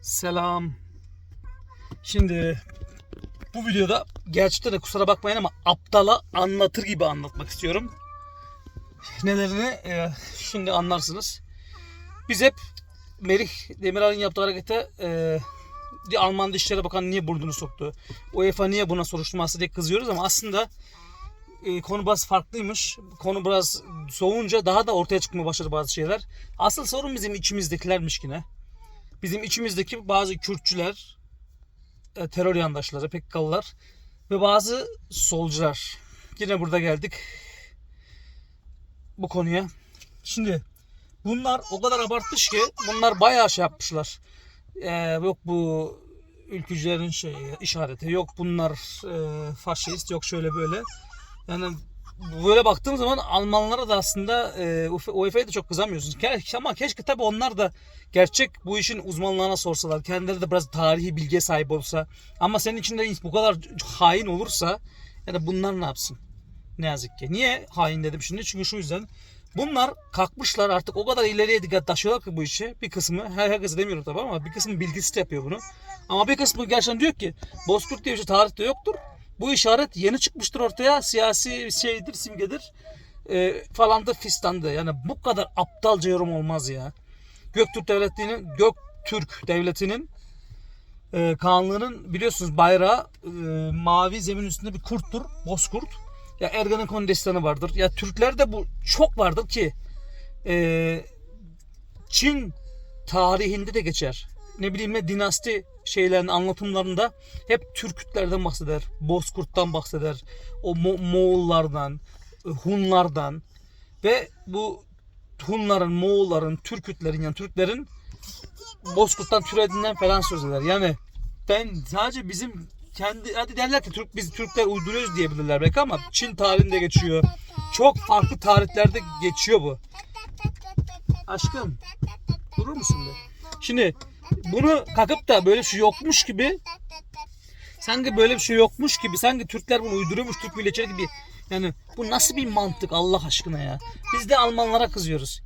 Selam. Şimdi bu videoda gerçekten de kusura bakmayın ama aptala anlatır gibi anlatmak istiyorum. Nelerini e, şimdi anlarsınız. Biz hep Merih Demirel'in yaptığı harekete e, Alman Dışişleri Bakanı niye burnunu soktu? UEFA niye buna soruşturması diye kızıyoruz ama aslında e, konu biraz farklıymış. Konu biraz soğunca daha da ortaya çıkmaya başladı bazı şeyler. Asıl sorun bizim içimizdekilermiş yine. Bizim içimizdeki bazı Kürtçüler, e, terör yandaşları, PKK'lılar ve bazı solcular. Yine burada geldik bu konuya. Şimdi bunlar o kadar abartmış ki bunlar bayağı şey yapmışlar. Ee, yok bu ülkücülerin şeyi işareti, yok bunlar e, faşist, yok şöyle böyle. Yani böyle baktığım zaman Almanlara da aslında e, UEFA'ya da çok kızamıyorsunuz. Ama keşke tabii onlar da gerçek bu işin uzmanlarına sorsalar. Kendileri de biraz tarihi bilgiye sahip olsa. Ama senin içinde bu kadar hain olursa yani bunlar ne yapsın? Ne yazık ki. Niye hain dedim şimdi? Çünkü şu yüzden. Bunlar kalkmışlar artık o kadar ileriye dikkat taşıyorlar ki bu işi. Bir kısmı, her demiyorum tabii ama bir kısmı bilgisi de yapıyor bunu. Ama bir kısmı gerçekten diyor ki Bozkurt diye bir şey tarihte yoktur. Bu işaret yeni çıkmıştır ortaya. Siyasi şeydir, simgedir. E, falan da fistandı. Yani bu kadar aptalca yorum olmaz ya. Göktürk Devleti'nin Göktürk Devleti'nin e, kanlığının biliyorsunuz bayrağı e, mavi zemin üstünde bir kurttur. Bozkurt. Ya Ergenekon destanı vardır. Ya Türklerde bu çok vardır ki e, Çin tarihinde de geçer. Ne bileyim ne dinasti şeylerin anlatımlarında hep Türkütlerden bahseder. Bozkurt'tan bahseder. O Mo- Moğollardan, e, Hunlardan ve bu Hunların, Moğolların, Türkütlerin yani Türklerin Bozkurt'tan türediğinden falan söz eder. Yani ben sadece bizim kendi hadi derler ki Türk biz Türkler uyduruyoruz diyebilirler belki ama Çin tarihinde geçiyor. Çok farklı tarihlerde geçiyor bu. Aşkım durur musun be? Şimdi bunu kalkıp da böyle bir şey yokmuş gibi sanki böyle bir şey yokmuş gibi sanki Türkler bunu uyduruyormuş Türk milliyetçileri gibi yani bu nasıl bir mantık Allah aşkına ya. Biz de Almanlara kızıyoruz.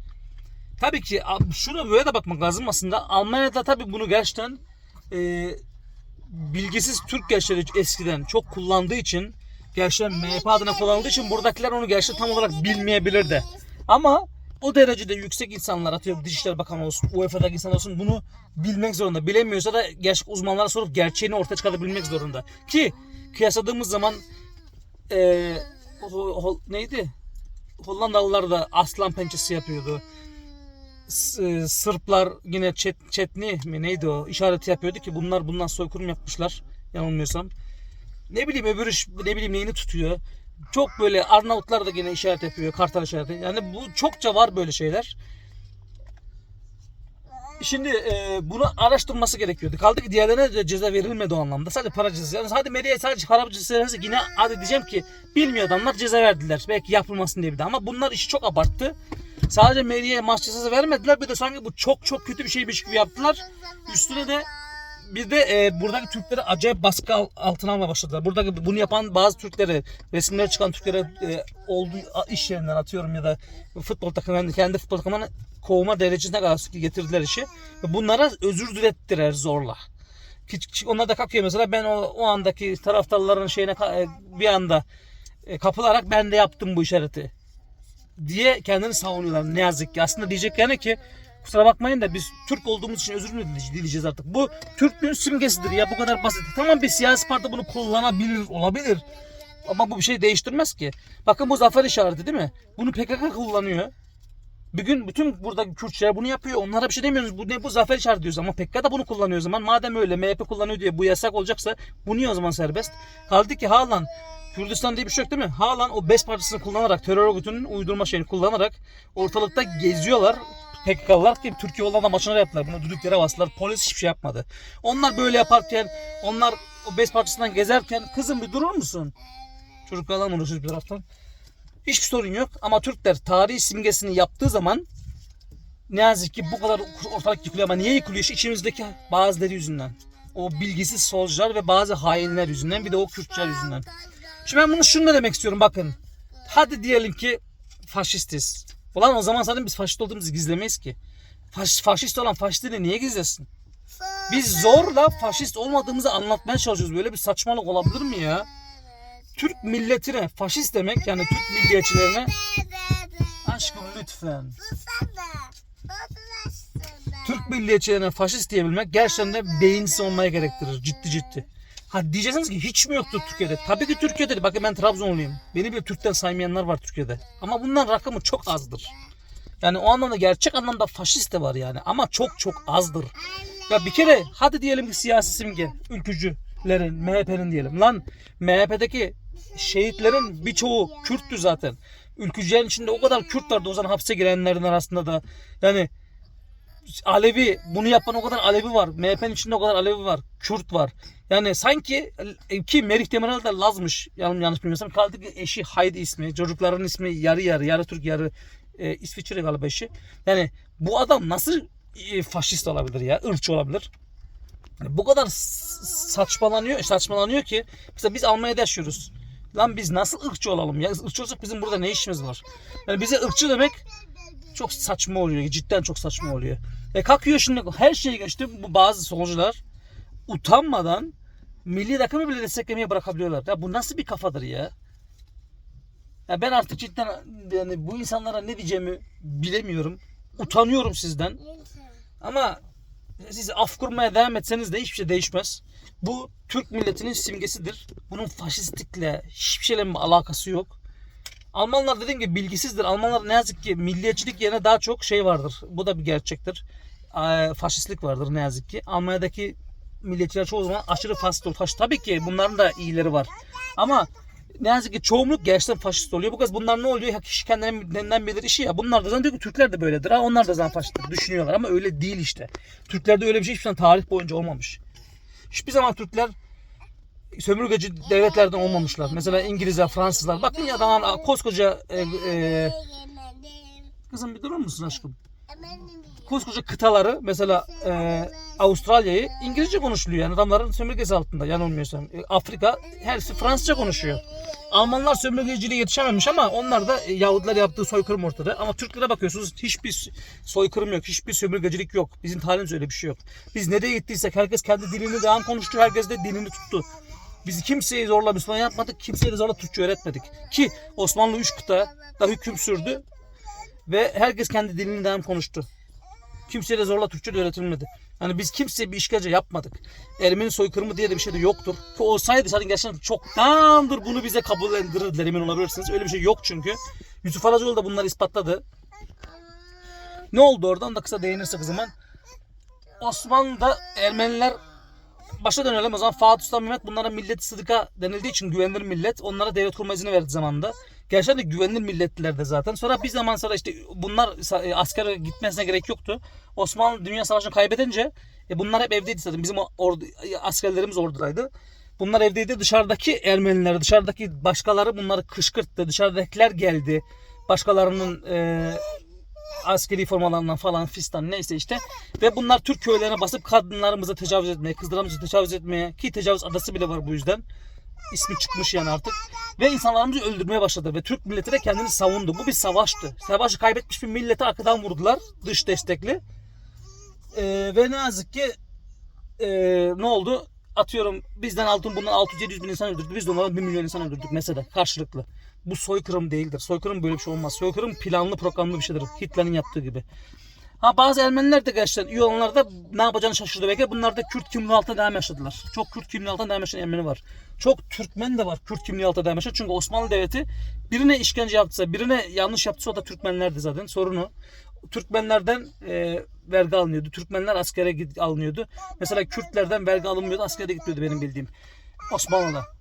Tabii ki şuna böyle de bakmak lazım aslında. Almanya'da tabii bunu gerçekten e, bilgisiz Türk gençleri eskiden çok kullandığı için gerçekten MHP adına kullanıldığı için buradakiler onu gerçekten tam olarak bilmeyebilir de. Ama o derecede yüksek insanlar atıyorum Dışişleri Bakanı olsun, UEFA'daki insan olsun bunu bilmek zorunda. Bilemiyorsa da gerçek uzmanlara sorup gerçeğini ortaya çıkarabilmek zorunda. Ki kıyasladığımız zaman eee, ho- ho- neydi? Hollandalılar da aslan pençesi yapıyordu. E, Sırplar yine çet, çetni mi neydi o işareti yapıyordu ki bunlar bundan soykırım yapmışlar yanılmıyorsam. Ne bileyim öbür iş, ne bileyim neyini tutuyor. Çok böyle Arnavutlar da yine işaret yapıyor. Kartal işareti. Yani bu çokça var böyle şeyler. Şimdi e, bunu araştırması gerekiyordu. Kaldı ki diğerlerine de ceza verilmedi o anlamda. Sadece para cezası. Yani hadi Meri'ye sadece para cezası yine hadi diyeceğim ki bilmiyor adamlar ceza verdiler. Belki yapılmasın diye bir de. Ama bunlar işi çok abarttı. Sadece Meri'ye maç cezası vermediler. Bir de sanki bu çok çok kötü bir şeymiş gibi yaptılar. Üstüne de bir de e, buradaki Türkleri acayip baskı al- altına almaya başladılar. Buradaki bunu yapan bazı Türkleri, resimleri çıkan Türklere e, olduğu iş yerinden atıyorum ya da futbol takımlarının kendi futbol takımlarını kovma derecesine kadar getirdiler işi. Bunlara özür dilettiler zorla. Onlar da kalkıyor mesela ben o, o andaki taraftarların şeyine e, bir anda e, kapılarak ben de yaptım bu işareti diye kendini savunuyorlar ne yazık ki. Aslında diyeceklerine ki kusura bakmayın da biz Türk olduğumuz için özür mü dileyece- dileyeceğiz artık. Bu Türklüğün simgesidir ya bu kadar basit. Tamam bir siyasi parti bunu kullanabilir olabilir. Ama bu bir şey değiştirmez ki. Bakın bu zafer işareti değil mi? Bunu PKK kullanıyor. Bir gün bütün buradaki Kürtçeler bunu yapıyor. Onlara bir şey demiyoruz. Bu ne bu zafer işareti diyoruz ama PKK da bunu kullanıyor o zaman. Madem öyle MHP kullanıyor diye bu yasak olacaksa bu niye o zaman serbest? Kaldı ki halen Kürdistan diye bir şey yok değil mi? Halen o BES partisini kullanarak terör örgütünün uydurma şeyini kullanarak ortalıkta geziyorlar. PKK'lılar ki Türkiye Hollanda maçına yaptılar. Bunu düdük yere bastılar. Polis hiçbir şey yapmadı. Onlar böyle yaparken onlar o BES partisinden gezerken kızım bir durur musun? Çocuklarla uğraşıyoruz bir taraftan. Hiçbir sorun yok ama Türkler tarihi simgesini yaptığı zaman ne yazık ki bu kadar ortalık yıkılıyor ama niye yıkılıyor? İşte içimizdeki bazıları yüzünden. O bilgisiz solcular ve bazı hainler yüzünden bir de o Kürtçüler yüzünden. Şimdi ben bunu şunu demek istiyorum bakın. Hadi diyelim ki faşistiz. Ulan o zaman zaten biz faşist olduğumuzu gizlemeyiz ki. Faş, faşist olan faşistliğini niye gizlesin? Biz zorla faşist olmadığımızı anlatmaya çalışıyoruz. Böyle bir saçmalık olabilir mi ya? Türk milletine faşist demek yani Türk milliyetçilerine aşkım lütfen. Türk milliyetçilerine faşist diyebilmek gerçekten de beyinsiz olmaya gerektirir. Ciddi ciddi. Ha diyeceksiniz ki hiç mi yoktu Türkiye'de? Tabii ki Türkiye'de. Bakın ben Trabzonluyum. Beni bile Türk'ten saymayanlar var Türkiye'de. Ama bunların rakamı çok azdır. Yani o anlamda gerçek anlamda faşist de var yani. Ama çok çok azdır. Ya bir kere hadi diyelim ki siyasi simge, ülkücülerin, MHP'nin diyelim. Lan MHP'deki şehitlerin birçoğu Kürttü zaten. Ülkücülerin içinde o kadar Kürt vardı o zaman hapse girenlerin arasında da. Yani Alevi bunu yapan o kadar Alevi var. MHP'nin içinde o kadar Alevi var. Kürt var. Yani sanki e, ki Merih Demirel de Lazmış yanlış, yanlış bilmiyorsam. Kaldı ki eşi Haydi ismi. Çocukların ismi yarı yarı. Yarı Türk yarı e, İsviçre galiba eşi. Yani bu adam nasıl e, faşist olabilir ya? ırkçı olabilir. Yani bu kadar saçmalanıyor, saçmalanıyor ki mesela biz Almanya'da yaşıyoruz. Lan biz nasıl ırkçı olalım ya? Irkçı olsak bizim burada ne işimiz var? Yani bize ırkçı demek çok saçma oluyor. Cidden çok saçma oluyor. E kalkıyor şimdi her şeyi geçti bu bazı solcular utanmadan milli takımı bile desteklemeye bırakabiliyorlar. Ya bu nasıl bir kafadır ya? Ya ben artık cidden yani bu insanlara ne diyeceğimi bilemiyorum. Utanıyorum sizden. Ama siz af kurmaya devam etseniz de hiçbir şey değişmez. Bu Türk milletinin simgesidir. Bunun faşistlikle hiçbir şeyle bir alakası yok. Almanlar dediğim gibi bilgisizdir. Almanlar ne yazık ki milliyetçilik yerine daha çok şey vardır. Bu da bir gerçektir. Ee, faşistlik vardır ne yazık ki. Almanya'daki milliyetçiler çoğu zaman aşırı faşist olur. Faş, tabii ki bunların da iyileri var. Ama ne yazık ki çoğunluk gerçekten faşist oluyor. Bu kez bunlar ne oluyor? Ya kişi kendinden bilir işi ya. Bunlar da zannediyor ki Türkler de böyledir. Ha, onlar da zaten faşisttir düşünüyorlar ama öyle değil işte. Türklerde öyle bir şey hiçbir zaman tarih boyunca olmamış. Hiçbir zaman Türkler sömürgeci devletlerden olmamışlar. Mesela İngilizler, Fransızlar. Bakın ya adam koskoca e, e, kızım bir durur musun aşkım? Koskoca kıtaları mesela e, Avustralya'yı İngilizce konuşuluyor. Yani adamların sömürgesi altında yanılmıyorsam. E, Afrika hepsi Fransızca konuşuyor. Almanlar sömürgeciliğe yetişememiş ama onlar da e, Yahudiler yaptığı soykırım ortada. Ama Türklere bakıyorsunuz hiçbir soykırım yok, hiçbir sömürgecilik yok. Bizim tarihimizde öyle bir şey yok. Biz nereye gittiysek herkes kendi dilini devam konuştu, herkes de dilini tuttu. Biz kimseyi zorla Müslüman yapmadık, kimseye de zorla Türkçe öğretmedik. Ki Osmanlı üç kıta da hüküm sürdü ve herkes kendi dilini devam konuştu. Kimseye de zorla Türkçe de öğretilmedi. Yani biz kimseye bir işkence yapmadık. Ermeni soykırımı diye de bir şey de yoktur. Ki olsaydı zaten gerçekten çoktandır bunu bize kabul ettirirdiler emin olabilirsiniz. Öyle bir şey yok çünkü. Yusuf Alacoğlu da bunları ispatladı. Ne oldu oradan da kısa değinirsek o zaman. Osmanlı'da Ermeniler başa dönelim o zaman Fatih Sultan Mehmet bunlara millet sıdıka denildiği için güvenilir millet. Onlara devlet kurma izni verdi zamanında. Gerçekten de güvenilir millettiler de zaten. Sonra bir zaman sonra işte bunlar sa- askere gitmesine gerek yoktu. Osmanlı Dünya Savaşı'nı kaybedince e, bunlar hep evdeydi zaten. Bizim ordu, askerlerimiz ordudaydı. Bunlar evdeydi. Dışarıdaki Ermeniler, dışarıdaki başkaları bunları kışkırttı. Dışarıdakiler geldi. Başkalarının e, askeri formalarından falan fistan neyse işte. Ve bunlar Türk köylerine basıp kadınlarımıza tecavüz etmeye, kızlarımıza tecavüz etmeye ki tecavüz adası bile var bu yüzden. İsmi çıkmış yani artık. Ve insanlarımızı öldürmeye başladı ve Türk milleti de kendini savundu. Bu bir savaştı. Savaşı kaybetmiş bir milleti arkadan vurdular. Dış destekli. Ee, ve ne yazık ki ee, ne oldu? Atıyorum bizden altın bundan 600-700 bin insan öldürdü. Biz de onlardan 1 milyon insan öldürdük mesela karşılıklı. Bu soykırım değildir. Soykırım böyle bir şey olmaz. Soykırım planlı programlı bir şeydir. Hitler'in yaptığı gibi. Ha bazı Ermeniler de gerçekten iyi olanlar da ne yapacağını şaşırdı belki. Bunlar da Kürt kimliği altında devam yaşadılar. Çok Kürt kimliği altında devam yaşayan Ermeni var. Çok Türkmen de var Kürt kimliği altında devam yaşayan. Çünkü Osmanlı Devleti birine işkence yaptıysa, birine yanlış yaptıysa o da Türkmenlerdi zaten. Sorunu. Türkmenlerden e, vergi alınıyordu. Türkmenler askere alınıyordu. Mesela Kürtlerden vergi alınmıyordu. Askere gitmiyordu benim bildiğim. Osmanlı'da.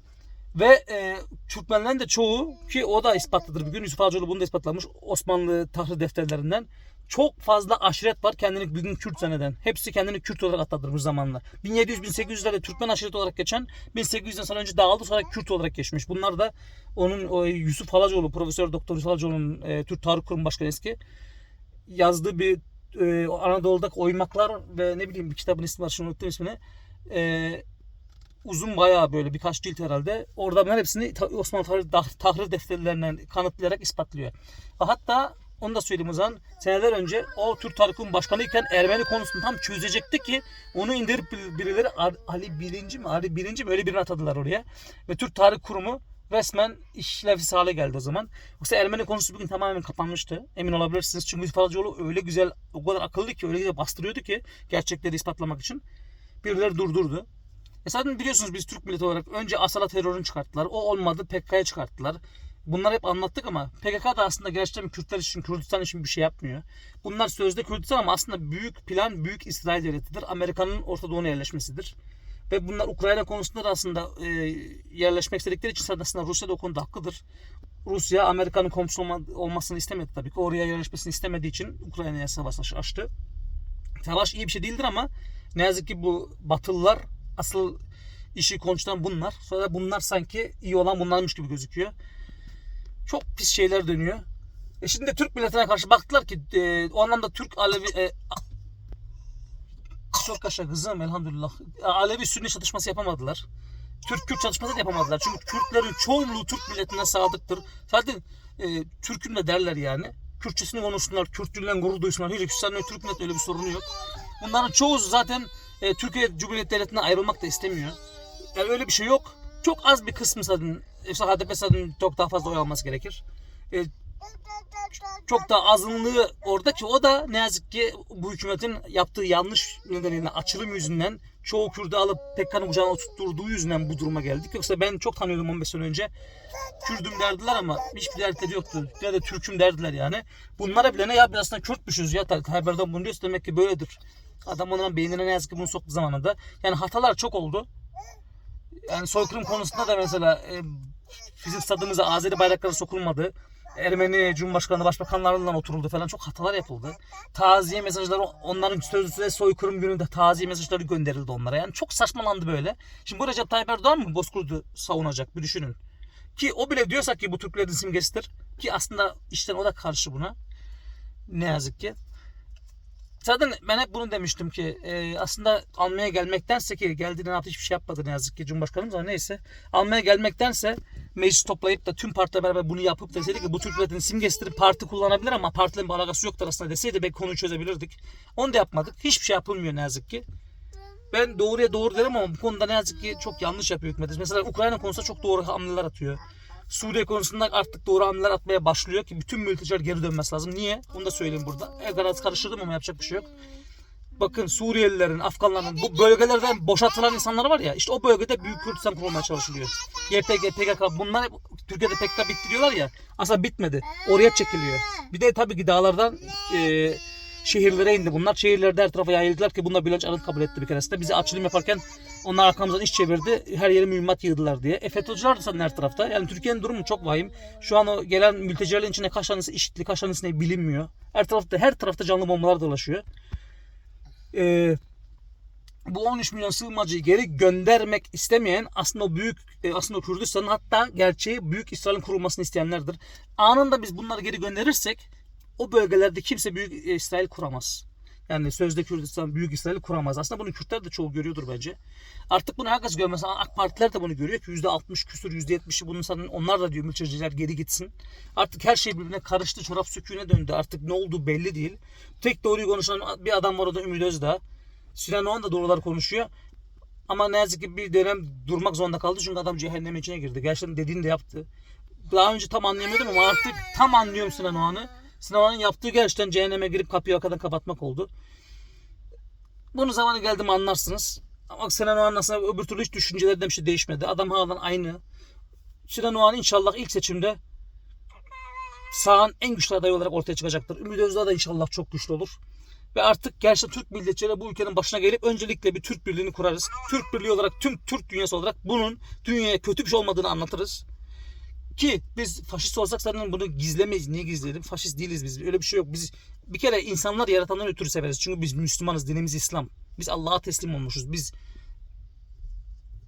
Ve e, Türkmenlerin de çoğu ki o da ispatlıdır. Bir gün Yusuf Hacıoğlu bunu da ispatlamış Osmanlı tahrir defterlerinden. Çok fazla aşiret var kendini bugün Kürt seneden. Hepsi kendini Kürt olarak adlandırmış zamanla. 1700-1800'lerde Türkmen aşireti olarak geçen 1800'den sonra önce dağıldı sonra Kürt olarak geçmiş. Bunlar da onun o Yusuf Halacoğlu, Profesör Doktor Yusuf Halacoğlu'nun e, Türk Tarih Kurumu Başkanı eski yazdığı bir e, Anadolu'daki oymaklar ve ne bileyim bir kitabın ismi var şunu unuttum ismini. E, uzun bayağı böyle birkaç cilt herhalde. Orada bunların hepsini Osmanlı dah- tahrir defterlerinden kanıtlayarak ispatlıyor. Hatta onu da söyleyeyim o zaman. Seneler önce o Türk Tarih Kurumu başkanıyken Ermeni konusunu tam çözecekti ki onu indirip bir- birileri Ali birinci mi Ali birinci mi öyle birini atadılar oraya. Ve Türk Tarih Kurumu resmen işlevsiz hale geldi o zaman. Yoksa Ermeni konusu bugün tamamen kapanmıştı. Emin olabilirsiniz. Çünkü Falcıoğlu öyle güzel, o kadar akıllı ki, öyle güzel bastırıyordu ki gerçekleri ispatlamak için. Birileri durdurdu. E zaten biliyorsunuz biz Türk milleti olarak önce Asala terörünü çıkarttılar. O olmadı PKK'ya çıkarttılar. Bunları hep anlattık ama PKK da aslında gerçekten Kürtler için, Kürdistan için bir şey yapmıyor. Bunlar sözde Kürdistan ama aslında büyük plan büyük İsrail devletidir. Amerika'nın Orta Doğu'na yerleşmesidir. Ve bunlar Ukrayna konusunda da aslında e, yerleşmek istedikleri için aslında Rusya da o konuda haklıdır. Rusya Amerika'nın komşusu olma- olmasını istemedi tabii ki. Oraya yerleşmesini istemediği için Ukrayna'ya savaş açtı. Savaş iyi bir şey değildir ama ne yazık ki bu Batılılar asıl işi konuştan bunlar. Sonra bunlar sanki iyi olan bunlarmış gibi gözüküyor. Çok pis şeyler dönüyor. E şimdi de Türk milletine karşı baktılar ki e, o anlamda Türk Alevi e, çok yaşa kızım elhamdülillah. Alevi Sünni çatışması yapamadılar. Türk Kürt çatışması da yapamadılar. Çünkü Kürtlerin çoğunluğu Türk milletine sadıktır. Zaten e, Türk'ün de derler yani. Kürtçesini konuşsunlar, Kürtlüğünden gurur duysunlar. Hiç Kürtlerin Türk milleti öyle bir sorunu yok. Bunların çoğu zaten e, Türkiye Cumhuriyeti Devleti'ne ayrılmak da istemiyor. Yani öyle bir şey yok. Çok az bir kısmı zaten, işte HDP zaten çok daha fazla oy alması gerekir. E, çok da azınlığı orada ki o da ne yazık ki bu hükümetin yaptığı yanlış nedeniyle açılım yüzünden çoğu Kürt'ü alıp PKK'nın kucağına oturttuğu yüzünden bu duruma geldik. Yoksa ben çok tanıyordum 15 sene önce. Kürdüm derdiler ama hiçbir dertleri yoktu. Ya da Türk'üm derdiler yani. Bunlara bile ne ya biz aslında Kürtmüşüz ya haberden bunu diyorsa demek ki böyledir. Adam onun beynine ne yazık ki bunu soktu zamanında. Yani hatalar çok oldu. Yani soykırım konusunda da mesela e, bizim stadımıza Azeri bayrakları sokulmadı. Ermeni Cumhurbaşkanı başbakanlarından oturuldu falan çok hatalar yapıldı. Taziye mesajları onların sözlüsüne soykırım gününde taziye mesajları gönderildi onlara. Yani çok saçmalandı böyle. Şimdi bu Recep Tayyip Erdoğan mı Bozkurt'u savunacak bir düşünün. Ki o bile diyorsa ki bu Türklerin simgesidir. Ki aslında işten o da karşı buna. Ne yazık ki. Zaten ben hep bunu demiştim ki e, aslında almaya gelmektense ki geldiğinde ne yaptı hiçbir şey yapmadı ne yazık ki Cumhurbaşkanımız ama neyse. Almaya gelmektense meclis toplayıp da tüm partiler beraber bunu yapıp deseydi ki bu Türk milletinin simgesidir parti kullanabilir ama partilerin bir alakası yoktur aslında deseydi belki konuyu çözebilirdik. Onu da yapmadık. Hiçbir şey yapılmıyor ne yazık ki. Ben doğruya doğru derim ama bu konuda ne yazık ki çok yanlış yapıyor hükümet. Mesela Ukrayna konusunda çok doğru hamleler atıyor. Suriye konusunda artık doğru hamleler atmaya başlıyor ki bütün mülteciler geri dönmesi lazım. Niye? Onu da söyleyeyim burada. El biraz karıştırdım ama yapacak bir şey yok. Bakın Suriyelilerin, Afganların bu bölgelerden boşaltılan insanlar var ya işte o bölgede Büyük Kürdistan kurulmaya çalışılıyor. YPG, PKK bunlar hep Türkiye'de PKK bitti diyorlar ya aslında bitmedi. Oraya çekiliyor. Bir de tabii ki dağlardan e, şehirlere indi bunlar. Şehirlerde her tarafa yayıldılar ki bunlar Bülent Arınç kabul etti bir keresinde. Bizi açılım yaparken onlar arkamızdan iş çevirdi. Her yere mühimmat yığdılar diye. E FETÖ'cüler de her tarafta. Yani Türkiye'nin durumu çok vahim. Şu an o gelen mültecilerin içinde kaç tanesi işitli, kaç tanesi ne bilinmiyor. Her tarafta her tarafta canlı bombalar dolaşıyor. Ee, bu 13 milyon sığınmacıyı geri göndermek istemeyen aslında o büyük e, aslında Kürdistan'ın hatta gerçeği büyük İsrail'in kurulmasını isteyenlerdir. Anında biz bunları geri gönderirsek o bölgelerde kimse büyük e, İsrail kuramaz. Yani sözde Kürdistan büyük İsrail kuramaz. Aslında bunu Kürtler de çoğu görüyordur bence. Artık bunu herkes görmez. AK Partiler de bunu görüyor ki %60 küsür %70'i bunun zaten onlar da diyor mülteciler geri gitsin. Artık her şey birbirine karıştı. Çorap söküğüne döndü. Artık ne olduğu belli değil. Tek doğruyu konuşan bir adam var o da Ümit Özdağ. Sinan Oğan da doğrular konuşuyor. Ama ne yazık ki bir dönem durmak zorunda kaldı çünkü adam cehennem içine girdi. Gerçekten dediğini de yaptı. Daha önce tam anlayamıyordum ama artık tam anlıyorum Sinan Oğan'ı. Sinan Oğan'ın yaptığı gerçekten cehenneme girip kapıyı arkadan kapatmak oldu. Bunu zamanı geldi mi anlarsınız. Ama Sinan Oğan aslında öbür türlü hiç düşüncelerinde bir şey değişmedi. Adam halen aynı. Sinan Oğan inşallah ilk seçimde sağın en güçlü adayı olarak ortaya çıkacaktır. Ümit Özdağ da inşallah çok güçlü olur. Ve artık gerçekten Türk milliyetçileri bu ülkenin başına gelip öncelikle bir Türk birliğini kurarız. Türk birliği olarak tüm Türk dünyası olarak bunun dünyaya kötü bir şey olmadığını anlatırız. Ki biz faşist olsak zaten bunu gizlemeyiz. Niye gizleyelim? Faşist değiliz biz. Öyle bir şey yok. Biz bir kere insanlar yaratandan ötürü severiz. Çünkü biz Müslümanız. Dinimiz İslam. Biz Allah'a teslim olmuşuz. Biz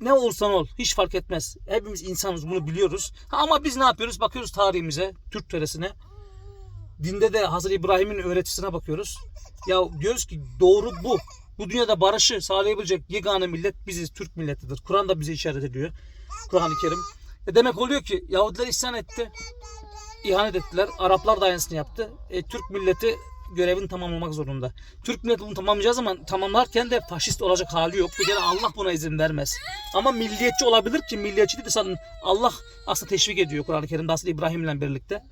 ne olursan ol hiç fark etmez. Hepimiz insanız bunu biliyoruz. Ama biz ne yapıyoruz? Bakıyoruz tarihimize, Türk töresine. Dinde de Hazreti İbrahim'in öğretisine bakıyoruz. Ya diyoruz ki doğru bu. Bu dünyada barışı sağlayabilecek yegane millet biziz. Türk milletidir. Kur'an da bize işaret ediyor. Kur'an-ı Kerim. E demek oluyor ki Yahudiler isyan etti. ihanet ettiler. Araplar da aynısını yaptı. E, Türk milleti görevini tamamlamak zorunda. Türk milleti bunu tamamlayacağı zaman tamamlarken de faşist olacak hali yok. Bir kere Allah buna izin vermez. Ama milliyetçi olabilir ki milliyetçi de zaten Allah aslında teşvik ediyor Kur'an-ı Kerim'de aslında İbrahim'le birlikte.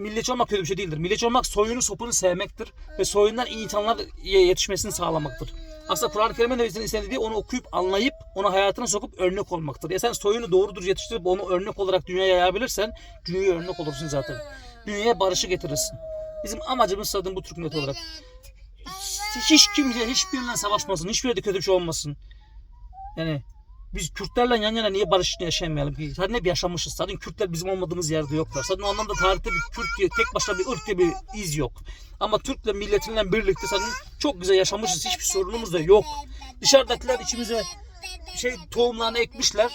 Milliyetçi olmak kötü bir şey değildir. Milliyetçi olmak soyunu sopunu sevmektir ve soyundan iyi insanlar yetişmesini sağlamaktır. Aslında Kur'an-ı Kerim'in de bizden istediği onu okuyup anlayıp onu hayatına sokup örnek olmaktır. Ya sen soyunu doğrudur yetiştirip onu örnek olarak dünyaya yayabilirsen dünyaya örnek olursun zaten. Dünyaya barışı getirirsin. Bizim amacımız zaten bu Türk milleti olarak. Hiç kimse hiçbiriyle savaşmasın, hiçbir de kötü bir şey olmasın. Yani biz Kürtlerle yan yana niye barış içinde yaşayamayalım ki? Zaten hep yaşamışız. Zaten Kürtler bizim olmadığımız yerde yoklar. Zaten o anlamda tarihte bir Kürt diye tek başına bir ırk diye bir iz yok. Ama Türk'le milletinle birlikte zaten çok güzel yaşamışız. Hiçbir sorunumuz da yok. Dışarıdakiler içimize şey tohumlarını ekmişler.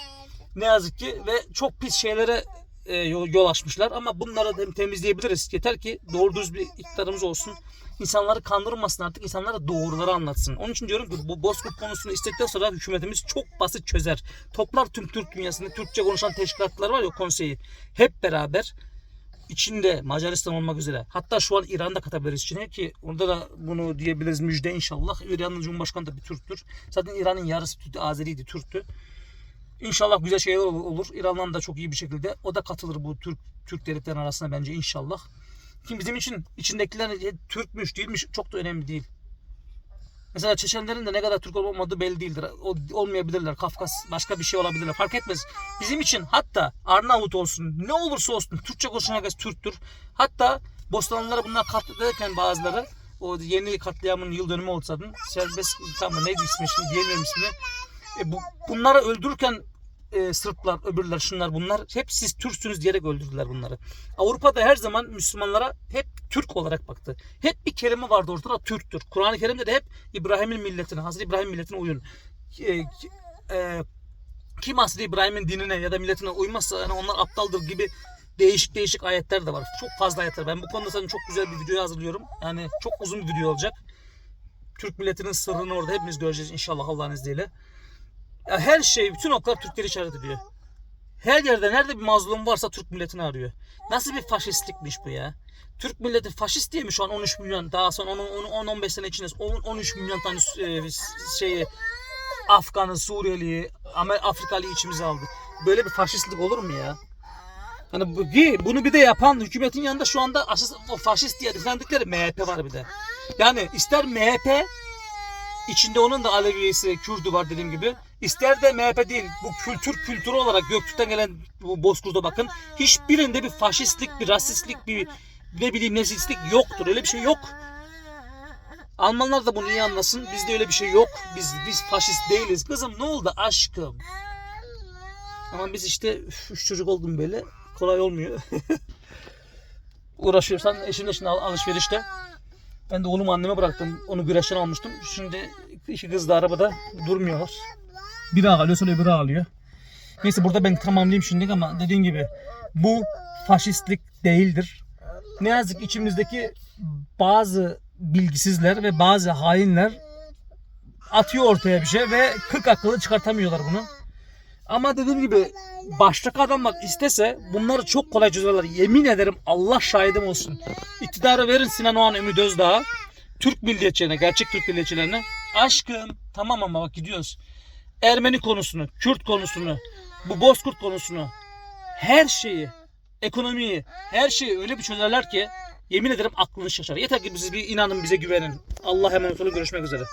Ne yazık ki ve çok pis şeylere e, yol, açmışlar ama bunları hem temizleyebiliriz. Yeter ki doğru düz bir iktidarımız olsun. İnsanları kandırmasın artık. insanlara doğruları anlatsın. Onun için diyorum ki bu Bozkurt konusunu istedikten sonra hükümetimiz çok basit çözer. Toplar tüm Türk dünyasında Türkçe konuşan teşkilatlar var ya konseyi. Hep beraber içinde Macaristan olmak üzere. Hatta şu an İran'da katabiliriz içine ki orada da bunu diyebiliriz müjde inşallah. İran'ın Cumhurbaşkanı da bir Türktür. Zaten İran'ın yarısı Azeriydi, Türktü. İnşallah güzel şeyler ol- olur. İran'dan da çok iyi bir şekilde. O da katılır bu Türk Türk devletlerinin arasına bence inşallah. Ki bizim için içindekiler e, Türkmüş değilmiş çok da önemli değil. Mesela Çeçenlerin de ne kadar Türk olmadığı belli değildir. O, olmayabilirler. Kafkas başka bir şey olabilirler. Fark etmez. Bizim için hatta Arnavut olsun ne olursa olsun Türkçe konuşan herkes Türktür. Hatta Bostanlılara bunlar katlederken bazıları o yeni katliamın yıl dönümü zaten. Serbest tam neydi ismi şimdi diyemiyorum ismini. E, bu, bunları öldürürken e, Sırplar, öbürler, şunlar bunlar hep siz Türksünüz diyerek öldürdüler bunları. Avrupa'da her zaman Müslümanlara hep Türk olarak baktı. Hep bir kelime vardı ortada Türktür. Kur'an-ı Kerim'de de hep İbrahim'in milletine, Hazreti İbrahim milletine uyun. E, e, kim Hazreti İbrahim'in dinine ya da milletine uymazsa yani onlar aptaldır gibi değişik değişik ayetler de var. Çok fazla ayetler. Ben bu konuda sana çok güzel bir video hazırlıyorum. Yani çok uzun bir video olacak. Türk milletinin sırrını orada hepimiz göreceğiz inşallah Allah'ın izniyle. Ya her şey, bütün oklar Türkleri işaret ediyor. Her yerde nerede bir mazlum varsa Türk milletini arıyor. Nasıl bir faşistlikmiş bu ya? Türk milleti faşist diye mi şu an 13 milyon daha sonra 10-15 sene içinde 10 13 milyon tane e, şeyi Afgan'ı, Suriyeli, Amer Afrikalı içimize aldı. Böyle bir faşistlik olur mu ya? Hani bu, bunu bir de yapan hükümetin yanında şu anda asıl o faşist diye nitelendikleri MHP var bir de. Yani ister MHP içinde onun da Alevisi, Kürdü var dediğim gibi. İster de MHP değil. Bu kültür kültürü olarak Göktürk'ten gelen bu Bozkurt'a bakın. Hiçbirinde bir faşistlik, bir rasistlik, bir ne bileyim nesistlik yoktur. Öyle bir şey yok. Almanlar da bunu iyi anlasın. Bizde öyle bir şey yok. Biz biz faşist değiliz. Kızım ne oldu aşkım? Ama biz işte üç çocuk oldum böyle. Kolay olmuyor. Uğraşıyorsan eşimle şimdi al- alışverişte. Ben de oğlumu anneme bıraktım. Onu güreşten almıştım. Şimdi iki kız da arabada durmuyorlar. Biri ağlıyor sonra öbürü ağlıyor. Neyse burada ben tamamlayayım şimdi ama dediğim gibi bu faşistlik değildir. Ne yazık ki içimizdeki bazı bilgisizler ve bazı hainler atıyor ortaya bir şey ve kırk akıllı çıkartamıyorlar bunu. Ama dediğim gibi baştaki adamlar istese bunları çok kolay çözerler. Yemin ederim Allah şahidim olsun. İktidarı verin Sinan Oğan Ümit Özdağ'a. Türk milliyetçilerine, gerçek Türk milliyetçilerine. Aşkım tamam ama bak gidiyoruz. Ermeni konusunu, Kürt konusunu, bu Bozkurt konusunu, her şeyi, ekonomiyi, her şeyi öyle bir çözerler ki yemin ederim aklını şaşar. Yeter ki siz bir inanın bize güvenin. Allah emanet olun görüşmek üzere.